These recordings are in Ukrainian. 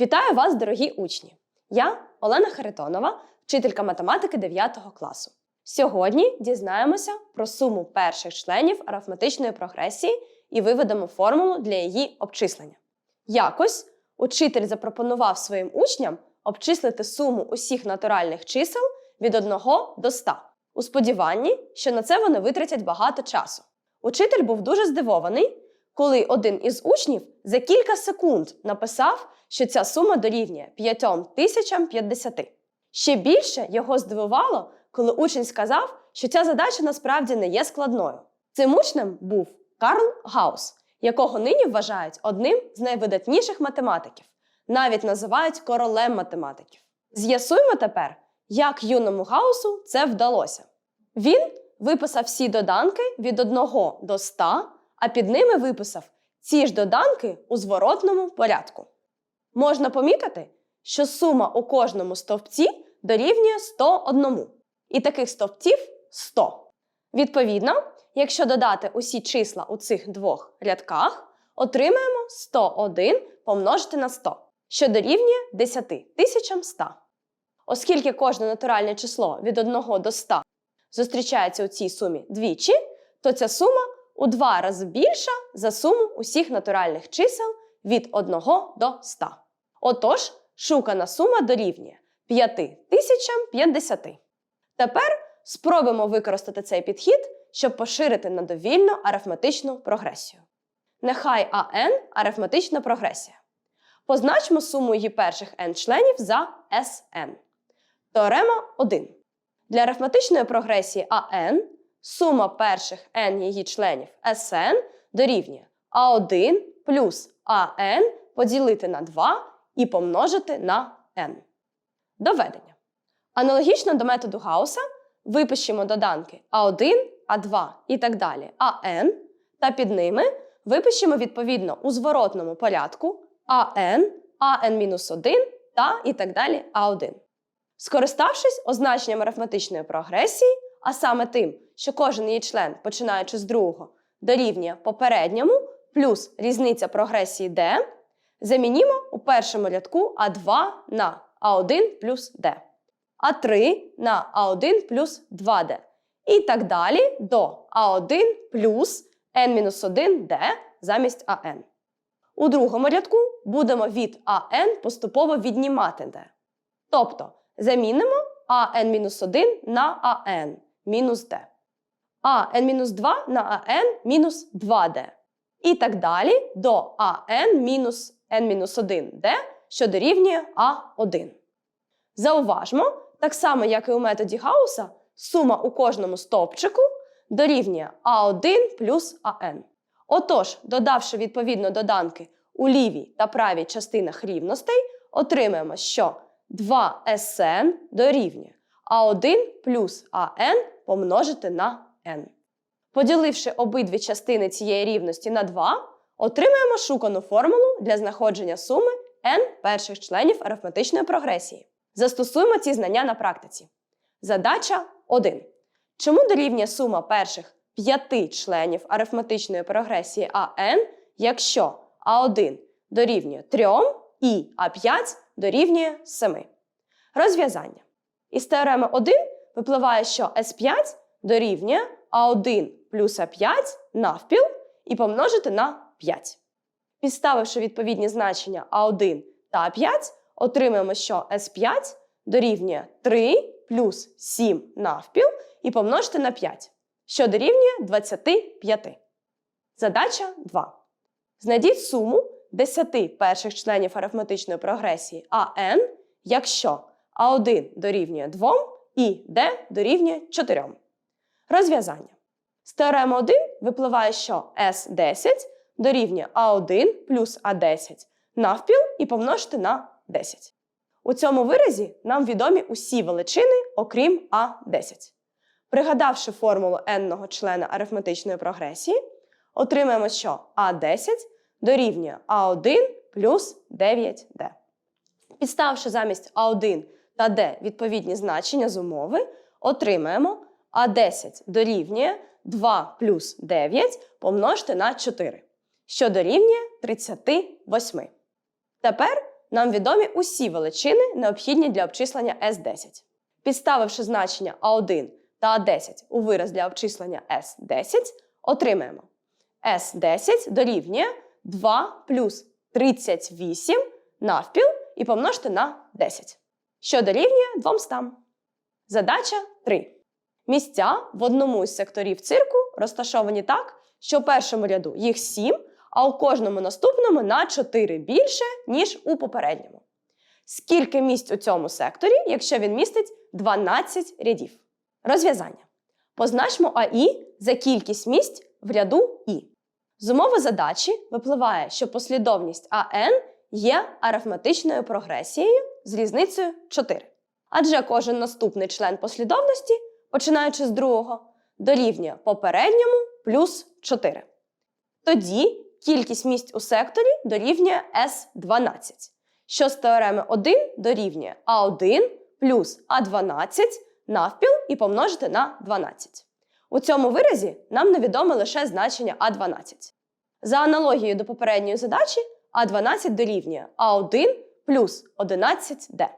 Вітаю вас, дорогі учні! Я Олена Харитонова, вчителька математики 9 класу. Сьогодні дізнаємося про суму перших членів арифметичної прогресії і виведемо формулу для її обчислення. Якось учитель запропонував своїм учням обчислити суму усіх натуральних чисел від 1 до 100, у сподіванні, що на це вони витратять багато часу. Учитель був дуже здивований, коли один із учнів за кілька секунд написав, що ця сума дорівнює 5050. Ще більше його здивувало, коли учень сказав, що ця задача насправді не є складною. Цим учнем був Карл Гаус, якого нині вважають одним з найвидатніших математиків, навіть називають королем математиків. З'ясуємо тепер, як юному Гаусу це вдалося. Він виписав всі доданки від 1 до 100, а під ними виписав ці ж доданки у зворотному порядку. Можна помітити, що сума у кожному стовпці дорівнює 101. І таких стовпців 100. Відповідно, якщо додати усі числа у цих двох рядках, отримаємо 101 помножити на 100, що дорівнює 10100. Оскільки кожне натуральне число від 1 до 100 зустрічається у цій сумі двічі, то ця сума у два рази більша за суму усіх натуральних чисел від 1 до 100. Отож, шукана сума дорівнює 5050. Тепер спробуємо використати цей підхід, щоб поширити на довільну арифметичну прогресію. Нехай АН арифметична прогресія. Позначимо суму її перших n членів за Sn. Теорема 1. Для арифметичної прогресії АН сума перших n її членів Sn дорівнює А1 плюс АН поділити на 2 і помножити на n. Доведення. Аналогічно до методу Гауса випишемо доданки А1, А2 і так далі АН, та під ними випишемо відповідно у зворотному порядку АН, АН-1 та і так далі А1. Скориставшись означенням арифметичної прогресії, а саме тим, що кожен її член, починаючи з другого, дорівнює попередньому плюс різниця прогресії d, замінімо у першому рядку А2 на А1 плюс d, А3 на А1 плюс 2d і так далі до А1 плюс n-1d замість АН. У другому рядку будемо від АН поступово віднімати d. Тобто замінимо АН-1 на АН мінус d. АН-2 на АН мінус 2d. І так далі до АН мінус N-1d, що дорівнює А1. Зауважмо, так само, як і у методі Гауса, сума у кожному стовпчику дорівнює А1 плюс АН. Отож, додавши відповідно доданки у лівій та правій частинах рівностей, отримаємо, що 2SN дорівнює А1 плюс АН помножити на n. Поділивши обидві частини цієї рівності на 2, отримаємо шукану формулу для знаходження суми n перших членів арифметичної прогресії. Застосуємо ці знання на практиці. Задача 1. Чому дорівнює сума перших 5 членів арифметичної прогресії АН, якщо А1 дорівнює 3 і А5 дорівнює 7? Розв'язання. Із теореми 1 випливає, що С5 дорівнює А1 плюс А5 навпіл і помножити на 5. Підставивши відповідні значення А1 та А5, отримаємо, що С5 дорівнює 3 плюс 7 навпіл і помножити на 5, що дорівнює 25. Задача 2. Знайдіть суму 10 перших членів арифметичної прогресії АН, якщо А1 дорівнює 2 і d дорівнює 4. Розв'язання. З теореми 1 випливає, що S10 дорівнює А1 плюс А10 навпіл і помножити на 10. У цьому виразі нам відомі усі величини, окрім А10. Пригадавши формулу n-ного члена арифметичної прогресії, отримаємо, що А10 дорівнює А1 плюс 9d. Підставивши замість А1 та d відповідні значення з умови, отримаємо А10 дорівнює 2 плюс 9 помножити на 4, що дорівнює 38. Тепер нам відомі усі величини, необхідні для обчислення S10. Підставивши значення А1 та А10 у вираз для обчислення S10, отримаємо S10 дорівнює 2 плюс 38 навпіл і помножити на 10, що дорівнює 200. Задача 3. Місця в одному із секторів цирку розташовані так, що в першому ряду їх 7, а у кожному наступному на 4 більше, ніж у попередньому. Скільки місць у цьому секторі, якщо він містить 12 рядів? Розв'язання. Позначмо АІ за кількість місць в ряду І. З умови задачі випливає, що послідовність АН є арифметичною прогресією з різницею 4. Адже кожен наступний член послідовності, починаючи з другого, дорівнює попередньому плюс 4. Тоді кількість місць у секторі дорівнює S12, що з теореми 1 дорівнює А1 плюс А12 навпіл і помножити на 12. У цьому виразі нам невідоме лише значення А12. За аналогією до попередньої задачі, А12 дорівнює А1 плюс 11D.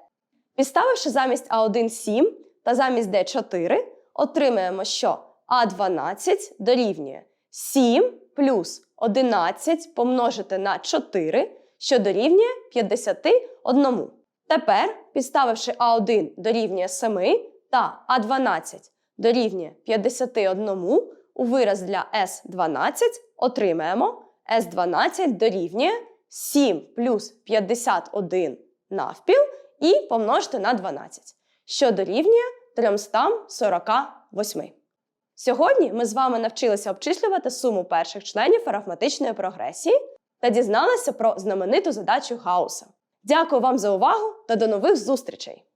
Підставивши замість А1 7 та замість D 4, отримаємо, що А12 дорівнює 7 плюс 11 помножити на 4, що дорівнює 51. Тепер, підставивши А1 дорівнює 7 та А12 дорівнює 51, у вираз для S12 отримаємо S12 дорівнює 7 плюс 51 навпіл і помножити на 12, що дорівнює 348. Сьогодні ми з вами навчилися обчислювати суму перших членів арифметичної прогресії та дізналися про знамениту задачу Гауса. Дякую вам за увагу та до нових зустрічей!